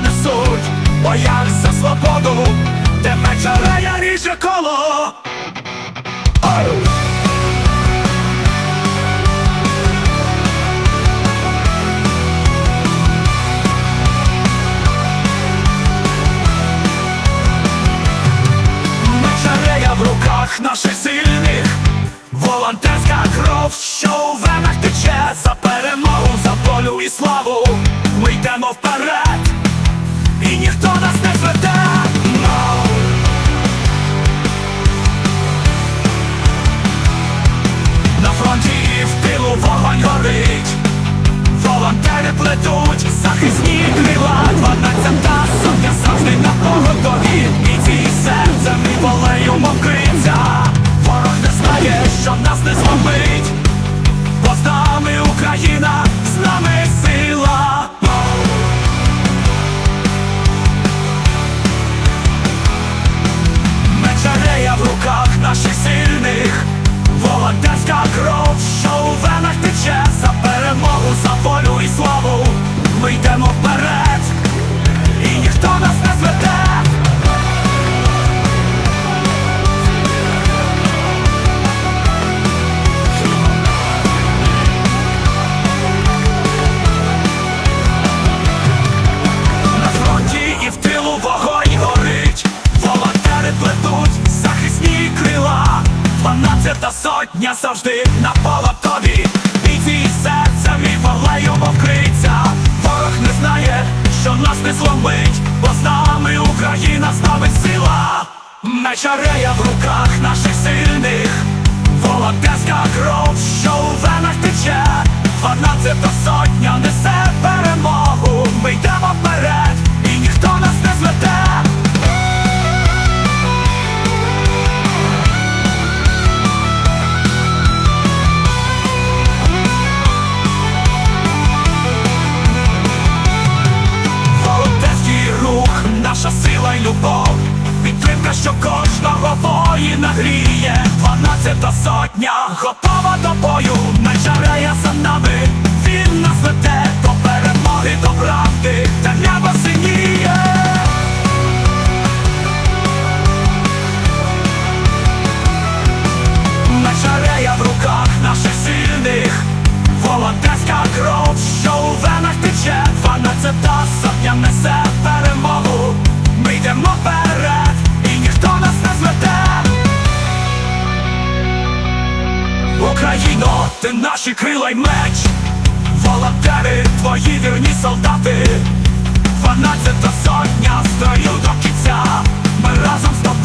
несуть, в боях за свободу, де мечарея ріже коло. Мечарея в руках наших сильних, волонтерська кров, що у венах тече за перемогу, за волю і славу. Ми йдемо вперед, і ніхто нас не зведе. На фронті в тилу вогонь горить. Волонтери плетуть дванадцята сотня завжди на полотові, бійці серцем і волею вкриться. Ворог не знає, що нас не зломить, бо з нами Україна, з нами сила. Мечарея в руках наших сильних, волонтерська кров, що у венах тече, дванадцята готова до бою, мечарея за нами, він нас веде до перемоги, до правди, та небо синіє. Мечарея в руках наших сильних, волонтерська кров, що у венах тече, дванадцята сотня несе ти наші крила й меч, волонтери, твої вірні солдати, дванадцята сотня, строю до кінця, ми разом з тобою.